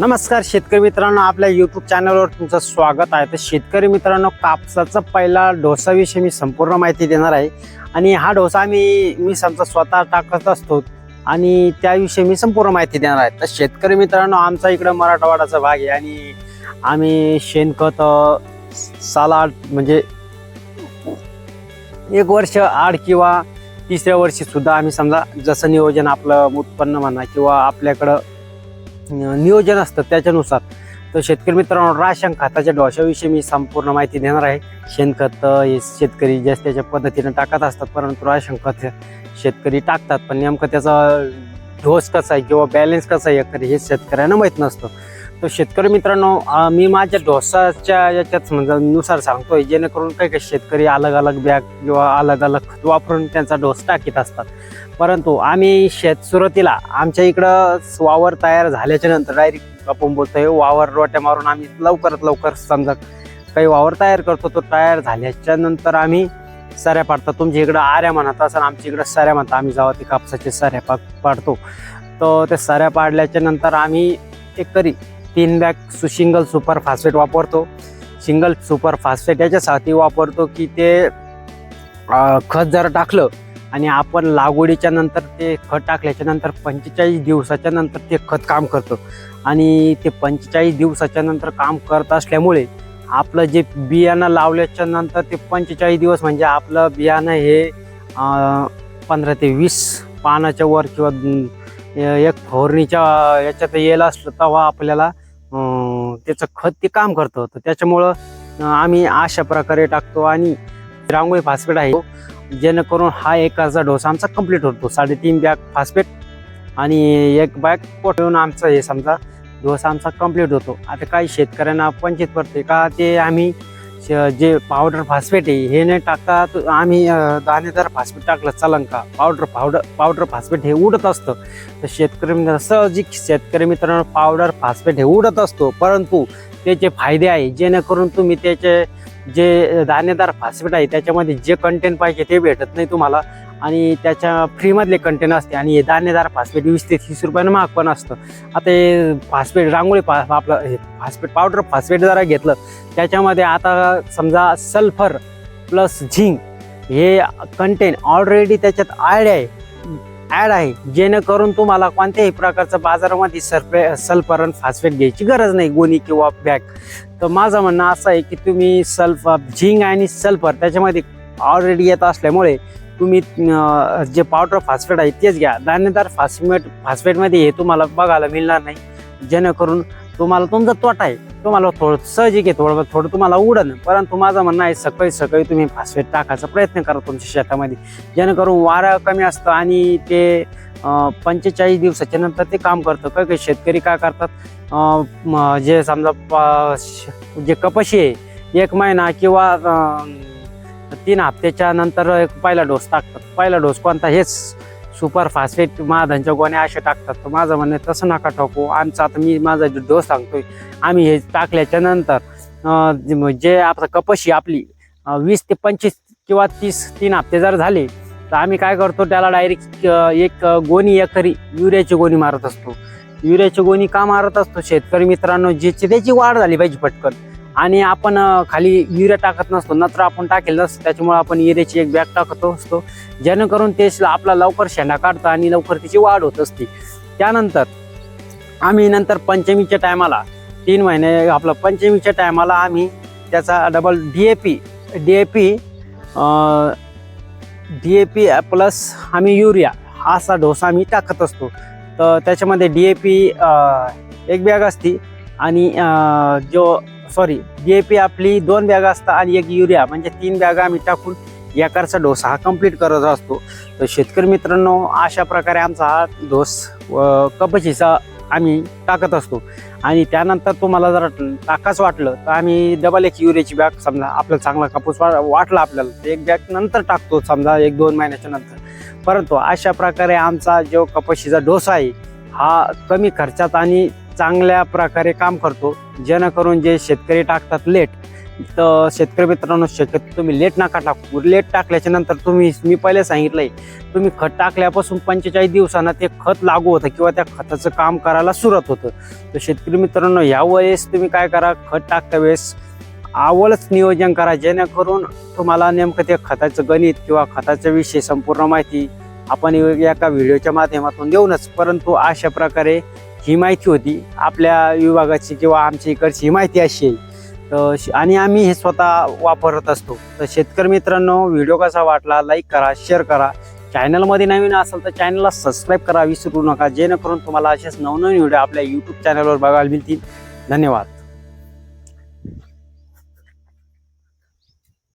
नमस्कार शेतकरी मित्रांनो आपल्या यूट्यूब चॅनलवर तुमचं स्वागत आहे. तर शेतकरी मित्रांनो कापसाचा पहिला डोसाविषयी मी संपूर्ण माहिती देणार आहे. आणि हा डोसा आम्ही मी समजा स्वतः टाकत असतो आणि त्याविषयी मी संपूर्ण माहिती देणार आहे. तर शेतकरी मित्रांनो आमचा इकडं मराठवाडाचा भाग आहे आणि आम्ही शेणखत सालाड म्हणजे एक वर्ष आड किंवा तिसऱ्या वर्षीसुद्धा आम्ही समजा जसं नियोजन आपलं उत्पन्न म्हणा किंवा आपल्याकडं नियोजन असतं त्याच्यानुसार. तर शेतकरी मित्रांनो राशन खताच्या डोशाविषयी मी संपूर्ण माहिती देणार आहे. शेणखत हे शेतकरी जास्त त्याच्या पद्धतीनं टाकत असतात परंतु राशन खत शेतकरी टाकतात. पण नेमकं त्याचा ढोस कसा आहे किंवा बॅलन्स कसा आहे हे शेतकऱ्यांना माहीत नसतं. तर शेतकरी मित्रांनो मी माझ्या डोसाच्या याच्यात म्हणजे नुसार सांगतोय जेणेकरून काही काही शेतकरी अलग अलग बॅग किंवा अलग अलग खत वापरून त्यांचा डोस टाकीत असतात. परंतु आम्ही शेत सुरुवातीला आमच्या इकडं वावर तयार झाल्याच्यानंतर डायरेक्ट आपण बोलतोय वावर रोट्या मारून आम्ही लवकरात लवकर समजा काही वावर तयार करतो तो तयार झाल्याच्यानंतर आम्ही सऱ्या पाडतात तुमच्या इकडं आऱ्या म्हणत असाल आमच्या इकडं सऱ्या म्हणतात आम्ही जेव्हा ते कापसाचे सऱ्या पा पाडतो. तर त्या सऱ्या पाडल्याच्या नंतर आम्ही एक तरी तीन बॅग सुशिंगल सुपर फास्फेट वापरतो. सिंगल सुपर फास्फेट याच्यासाठी वापरतो की ते खत जर टाकलं आणि आपण लागवडीच्या नंतर ते खत टाकल्याच्या नंतर पंचेचाळीस दिवसाच्या नंतर ते खत काम करतं. आणि ते पंचेचाळीस दिवसाच्या नंतर काम करत असल्यामुळे आपलं जे बियाणं लावल्याच्या नंतर ते पंचेचाळीस दिवस म्हणजे आपलं बियाणं हे पंधरा ते वीस पानाच्या वर किंवा एक फवारणीच्या याच्यात येईल असलं तेव्हा आपल्याला त्याचं खत ते काम करतं तर त्याच्यामुळं आम्ही अशा प्रकारे टाकतो आणि रांगोळी फास्फेट आहे. जेणेकरून हा एकाचा डोस आमचा कंप्लीट होतो. साडेतीन बॅग फास्फेट आणि एक बॅग पोटवून आमचं हे समजा डोस आमचा कंप्लीट होतो. आता काही शेतकऱ्यांना पंचित पडते का ते आम्ही जे पावडर फास्फेट आहे हे नाही टाकता आम्ही दाणेदार फास्फेट टाकलं चालन का? पावडर पावडर पावडर फास्फेट हे उडत असतं. तर शेतकरी मित्र सहजिक शेतकरी मित्रांनो पावडर फास्फेट हे उडत असतो. परंतु त्याचे फायदे आहे जेणेकरून तुम्ही त्याचे जे दाणेदार फास्फेट आहे त्याच्यामध्ये जे कंटेंट पाहिजे ते भेटत नाही तुम्हाला. आणि त्याच्या फ्रीमधले कंटेन असते आणि हे दाणेदार फास्फेट वीस ते तीस रुपयानं महाग पण असतं. आता हे फास्फेट रांगोळी पा आपलं हे फास्फेट पावडर फास्फेट जरा घेतलं त्याच्यामध्ये आता समजा सल्फर प्लस झिंक हे कंटेन ऑलरेडी त्याच्यात ॲड आहे. ॲड आहे. जेणेकरून तुम्हाला कोणत्याही प्रकारचं बाजारामध्ये सल्फे सल्फर आणि फास्फेट घ्यायची गरज नाही गोणी किंवा बॅग तर माझं म्हणणं असं आहे की तुम्ही सल्फ झिंक आणि सल्फर त्याच्यामध्ये ऑलरेडी येत असल्यामुळे तुम्ही जे पावडर फास्फेट आहे तेच घ्या. दाणेदार फास्फेट फास्फेटमध्ये हे तुम्हाला बघायला मिळणार नाही. जेणेकरून तुम्हाला तुमचा तोटा आहे. तुम्हाला थोडं सहजिक आहे थोडं थोडं तुम्हाला उडन. परंतु माझं म्हणणं आहे सकाळी सकाळी तुम्ही फास्फेट टाकायचा प्रयत्न करा तुमच्या शेतामध्ये. जेणेकरून वारा कमी असतं आणि ते पंचेचाळीस दिवसाच्या नंतर ते काम करतं. काही काही शेतकरी काय करतात जे समजा प- जे कपाशी आहे एक महिना किंवा तीन हप्त्याच्या नंतर एक पहिला डोस टाकतात. पहिला डोस कोणता? हेच सुपर फास्फेट महाधानच्या गोण्या असे टाकतात. तर माझं म्हणणं आहे, तसं नका टाकू. आमचं आता मी माझा जो डोस सांगतोय आम्ही हे टाकल्याच्या नंतर जे- आपलं कपाशी आपली वीस ते पंचवीस किंवा तीस तीन हप्ते जर झाले तर आम्ही काय करतो त्याला डायरेक्ट एक गोणी एकरी युरियाची गोणी मारत असतो. युरियाची गोणी का मारत असतो? शेतकरी मित्रांनो जी त्याची वाढ झाली पाहिजे पटकन. आणि आपण खाली युरिया टाकत नसतो नत्र आपण टाकेल नसतं त्याच्यामुळे आपण युरियाची एक बॅग टाकत असतो. जेणेकरून ते आपला लवकर शेंडा काढतं आणि लवकर त्याची वाढ होत असते. त्यानंतर आम्ही नंतर पंचमीच्या टायमाला तीन महिने आपलं पंचमीच्या टायमाला आम्ही त्याचा double D A P D A P D A P plus आम्ही युरिया असा डोसा आम्ही टाकत असतो. तर त्याच्यामध्ये डी ए पी एक बॅग असते आणि जो सॉरी डी ए पी आपली दोन बॅग असतात आणि एक युरिया म्हणजे तीन बॅगा आम्ही टाकून एकारचा डोस हा कंप्लीट करत असतो. तर शेतकरी मित्रांनो अशा प्रकारे आमचा हा डोस कपशीचा आम्ही टाकत असतो. आणि त्यानंतर तुम्हाला जर टाकाच वाटलं तर आम्ही डबल एक युरियाची बॅग समजा आपला चांगला कापूस वा- वाटला आपल्याला एक बॅग नंतर टाकतो समजा एक दोन महिन्याच्या नंतर. परंतु अशा प्रकारे आमचा जो कपाशीचा डोस आहे हा कमी खर्चात आणि चांगल्या प्रकारे काम करतो. जेणेकरून जे शेतकरी टाकतात लेट तर शेतकरी मित्रांनो शक्यतो तुम्ही लेट नका टाकू. लेट टाकल्याच्या नंतर तुम्ही मी पहिले सांगितलंय तुम्ही खत टाकल्यापासून पंचेचाळीस दिवसांना ते खत लागू होतं किंवा त्या खताचं काम करायला सुरुवात होतं. तर शेतकरी मित्रांनो यावेळेस तुम्ही काय करा खत टाकता वेळेस आवडच नियोजन करा. जेणेकरून तुम्हाला नेमकं ते खताचं गणित किंवा खताच्या विषयी संपूर्ण माहिती आपण एका व्हिडिओच्या माध्यमातून देऊनच परंतु अशा प्रकारे ही माहिती होती. आपल्या विभागाची किंवा आमच्या इकडची ही माहिती अशी आहे. तर श- आणि आम्ही हे स्वतः वापरत असतो. तर शेतकरी मित्रांनो व्हिडिओ कसा वाटला लाईक करा शेअर करा. चॅनलमध्ये नवीन असेल तर चॅनलला सबस्क्राईब करा विसरू नका. जेणेकरून तुम्हाला असेच नवनवीन व्हिडिओ आपल्या यूट्यूब चॅनलवर बघायला मिळतील. धन्यवाद.